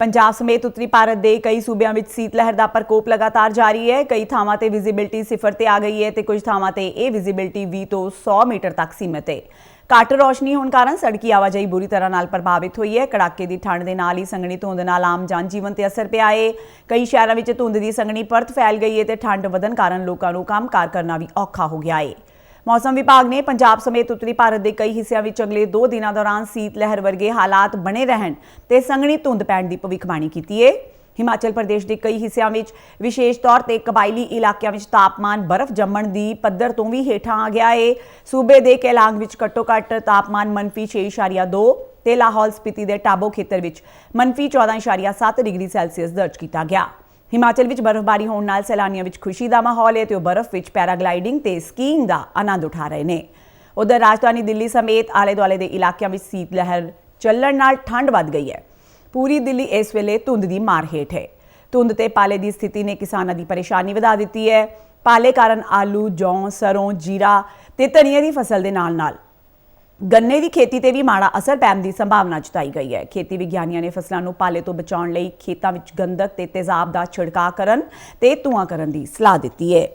ਪੰਜਾਬ ਸਮੇਤ ਉੱਤਰੀ ਭਾਰਤ ਦੇ ਕਈ ਸੂਬਿਆਂ ਵਿੱਚ ਸੀਤ ਲਹਿਰ ਦਾ ਪ੍ਰਕੋਪ ਲਗਾਤਾਰ ਜਾਰੀ ਹੈ। ਕਈ ਥਾਵਾਂ ਤੇ ਵਿਜ਼ਿਬਿਲਟੀ ਸਿਫਰ ਤੇ ਆ ਗਈ ਹੈ ਤੇ ਕੁਝ ਥਾਵਾਂ ਤੇ ਇਹ ਵਿਜ਼ਿਬਿਲਟੀ 20 ਤੋਂ 100 ਮੀਟਰ ਤੱਕ ਸੀਮਿਤ ਹੈ। ਘੱਟ ਰੋਸ਼ਨੀ ਹੋਣ ਕਾਰਨ ਸੜਕੀ ਆਵਾਜਾਈ ਬੁਰੀ ਤਰ੍ਹਾਂ ਨਾਲ ਪ੍ਰਭਾਵਿਤ ਹੋਈ ਹੈ। ਕੜਾਕੇ ਦੀ ਠੰਡ ਦੇ ਨਾਲ ਹੀ ਸੰਘਣੀ ਧੁੰਦ ਨਾਲ ਆਮ ਜਨਜੀਵਨ ਤੇ ਅਸਰ ਪਿਆ ਹੈ। ਕਈ ਸ਼ਹਿਰਾਂ ਵਿੱਚ ਧੁੰਦ ਦੀ ਸੰਘਣੀ ਪਰਤ ਫੈਲ ਗਈ ਹੈ ਤੇ ਠੰਡ ਵਧਣ ਕਾਰਨ ਲੋਕਾਂ ਨੂੰ ਕੰਮਕਾਰ ਕਰਨਾ ਵੀ ਔਖਾ ਹੋ ਗਿਆ ਹੈ। ਮੌਸਮ ਵਿਭਾਗ ਨੇ ਪੰਜਾਬ ਸਮੇਤ ਉੱਤਰੀ ਭਾਰਤ ਦੇ ਕਈ ਹਿੱਸਿਆਂ ਵਿੱਚ ਅਗਲੇ 2 ਦਿਨਾਂ ਦੌਰਾਨ ਸੀਤ ਲਹਿਰ ਵਰਗੇ ਹਾਲਾਤ ਬਣੇ ਰਹਿਣ ਤੇ ਸੰਘਣੀ ਧੁੰਦ ਪੈਣ ਦੀ ਭਵਿੱਖਬਾਣੀ ਕੀਤੀ ਹੈ ਹਿਮਾਚਲ ਪ੍ਰਦੇਸ਼ ਦੇ ਕਈ ਹਿੱਸਿਆਂ ਵਿੱਚ ਵਿਸ਼ੇਸ਼ ਤੌਰ ਤੇ ਕਬਾਇਲੀ ਇਲਾਕਿਆਂ ਵਿੱਚ ਤਾਪਮਾਨ ਬਰਫ਼ ਜੰਮਣ ਦੀ ਪੱਧਰ ਤੋਂ ਵੀ ਹੇਠਾਂ ਆ ਗਿਆ ਏ। ਸੂਬੇ ਦੇ ਕੇਲਾਂਗ ਵਿੱਚ ਘੱਟੋ-ਘੱਟ ਤਾਪਮਾਨ ਮੰਨਫੀ 6.2 ਤੇ ਲਾਹੌਲ ਸਪੀਤੀ ਦੇ ਟਾਬੋ ਖੇਤਰ ਵਿੱਚ ਮੰਨਫੀ 14.7 ਡਿਗਰੀ ਸੈਲਸੀਅਸ ਦਰਜ ਕੀਤਾ ਗਿਆ। ਹਿਮਾਚਲ ਵਿੱਚ ਬਰਫ਼ਬਾਰੀ ਹੋਣ ਨਾਲ ਸੈਲਾਨੀਆਂ ਵਿੱਚ ਖੁਸ਼ੀ ਦਾ ਮਾਹੌਲ ਹੈ ਤੇ ਉਹ ਬਰਫ਼ ਵਿੱਚ ਪੈਰਾਗਲਾਈਡਿੰਗ ਤੇ ਸਕੀਇੰਗ ਦਾ ਆਨੰਦ ਉਠਾ ਰਹੇ ਨੇ। ਉਧਰ ਰਾਜਧਾਨੀ ਦਿੱਲੀ ਸਮੇਤ ਆਲੇ-ਦੁਆਲੇ ਦੇ ਇਲਾਕਿਆਂ ਵਿੱਚ ਸੀਤ ਲਹਿਰ ਚੱਲਣ ਨਾਲ ਠੰਡ ਵੱਧ ਗਈ ਹੈ। ਪੂਰੀ ਦਿੱਲੀ ਇਸ ਵੇਲੇ ਧੁੰਦ ਦੀ ਮਾਰ ਹੇਠ ਹੈ। ਧੁੰਦ ਤੇ ਪਾਲੇ ਦੀ ਸਥਿਤੀ ਨੇ ਕਿਸਾਨਾਂ ਦੀ ਪਰੇਸ਼ਾਨੀ ਵਧਾ ਦਿੱਤੀ ਹੈ। ਪਾਲੇ ਕਾਰਨ ਆਲੂ, ਜੌਂ, ਸਰੋਂ, ਜੀਰਾ ਤੇ ਧਨੀਏ ਦੀ ਫਸਲ ਦੇ ਨਾਲ-ਨਾਲ ਗੰਨੇ ਦੀ ਖੇਤੀ ਤੇ ਵੀ ਮਾੜਾ ਅਸਰ ਪੈਣ ਦੀ ਸੰਭਾਵਨਾ ਜਤਾਈ ਗਈ ਹੈ। ਖੇਤੀ ਵਿਗਿਆਨੀਆਂ ਨੇ ਫਸਲਾਂ ਨੂੰ ਪਾਲੇ ਤੋਂ ਬਚਾਉਣ ਲਈ ਖੇਤਾਂ ਵਿੱਚ ਗੰਧਕ ਤੇ ਤੇਜ਼ਾਬ ਦਾ ਛਿੜਕਾਅ ਕਰਨ ਤੇ ਧੂਆਂ ਕਰਨ ਦੀ ਸਲਾਹ ਦਿੱਤੀ ਹੈ।